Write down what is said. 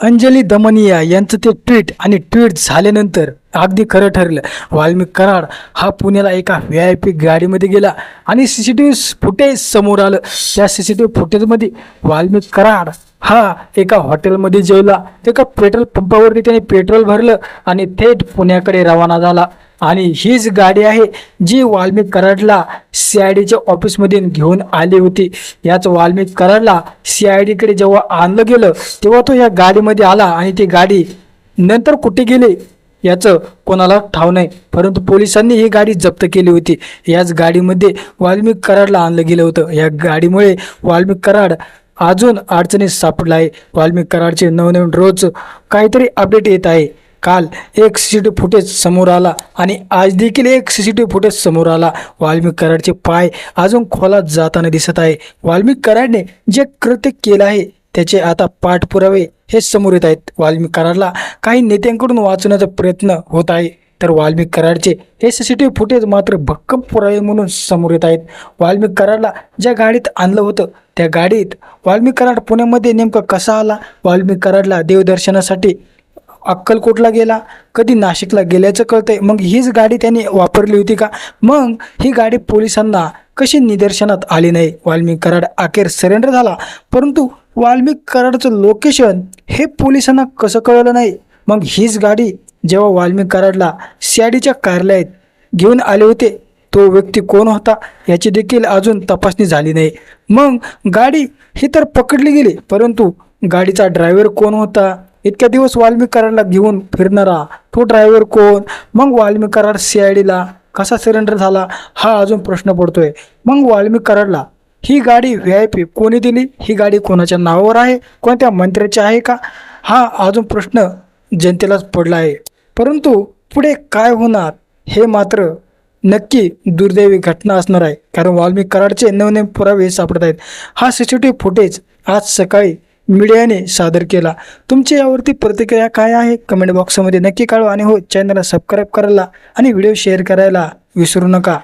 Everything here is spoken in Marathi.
अंजली दमनिया यांचं ते ट्विट आणि ट्विट झाल्यानंतर अगदी खरं ठरलं. वाल्मिक कराड हा पुण्याला एका व्ही आय पी गाडीमध्ये गेला आणि C C T V footage समोर आलं. त्या सी सी टी व्ही फुटेजमध्ये वाल्मिक कराड हा एका हॉटेलमध्ये जेवला. एका पेट्रोल पंपावरती त्याने पेट्रोल भरलं आणि थेट पुण्याकडे रवाना झाला. आणि हीच गाडी आहे जी वाल्मिक कराडला सी आय डीच्या ऑफिसमध्ये घेऊन आली होती. याच वाल्मिक कराडला सी आय डीकडे जेव्हा आणलं गेलं तेव्हा तो या गाडीमध्ये आला आणि ती गाडी नंतर कुठे गेली याचं कोणाला ठाव नाही. परंतु पोलिसांनी ही गाडी जप्त केली होती. याच गाडीमध्ये वाल्मिक कराडला आणलं गेलं होतं. या गाडीमुळे वाल्मिक कराड अजून अडचणीत सापडला आहे वाल्मिक कराडचे नवनवीन रोज काहीतरी अपडेट येत आहे. काल एक सी सी टी फुटेज समोर आला आणि आज देखील एक सी सी टी फुटेज समोर आला. वाल्मिक कराडचे पाय अजून खोलात जाताना दिसत आहे. वाल्मिक कराडने जे कृत्य केलं आहे त्याचे आता पाठपुरावे हे समोर येत आहेत. वाल्मिक कराडला काही नेत्यांकडून वाचवण्याचा प्रयत्न होत आहे. तर वाल्मिक कराडचे हे C C T V footage मात्र भक्कम पुरावे म्हणून समोर येत आहेत. वाल्मिक कराडला ज्या गाडीत आणलं होतं त्या गाडीत वाल्मिक कराड पुण्यामध्ये नेमकं कसा आला? वाल्मिक कराडला देवदर्शनासाठी अक्कलकोटला गेला कधी नाशिकला गेल्याचं कळतंय. मग हीच गाडी त्यांनी वापरली होती का? मग ही गाडी पोलिसांना कशी निदर्शनात आली नाही? वाल्मिक कराड अखेर सरेंडर झाला. परंतु वाल्मिक कराडचं लोकेशन हे पोलिसांना कसं कळलं नाही? मग हीच गाडी जेव्हा वाल्मिक कराडला सीआयडीच्या कार्यालयात घेऊन आले होते तो व्यक्ती कोण होता याची देखील अजून तपासणी झाली नाही. मग गाडी ही तर पकडली गेली परंतु गाडीचा ड्रायव्हर कोण होता? इतक्या दिवस वाल्मिक कराडला घेऊन फिरणारा तो ड्रायव्हर कोण? मग वाल्मिक कराड सी आय डीला कसा सरेंडर झाला? हा अजून प्रश्न पडतोय. मग वाल्मिक कराडला ही गाडी व्ही आय पी कोणी दिली? ही गाडी कोणाच्या नावावर आहे? कोणत्या मंत्र्याची आहे का? हा अजून प्रश्न जनतेलाच पडला आहे. परंतु पुढे काय होणार हे मात्र नक्की दुर्दैवी घटना असणार आहे. कारण वाल्मिक कराडचे नवनवीन पुरावे सापडत आहेत. हा C C T V footage आज सकाळी मीडियाने सादर केला. तुमची यावरती प्रतिक्रिया काय आहे? कमेंट बॉक्समध्ये नक्की कळवा आणि हो चॅनलला सबस्क्राईब करायला आणि व्हिडिओ शेअर करायला विसरू नका.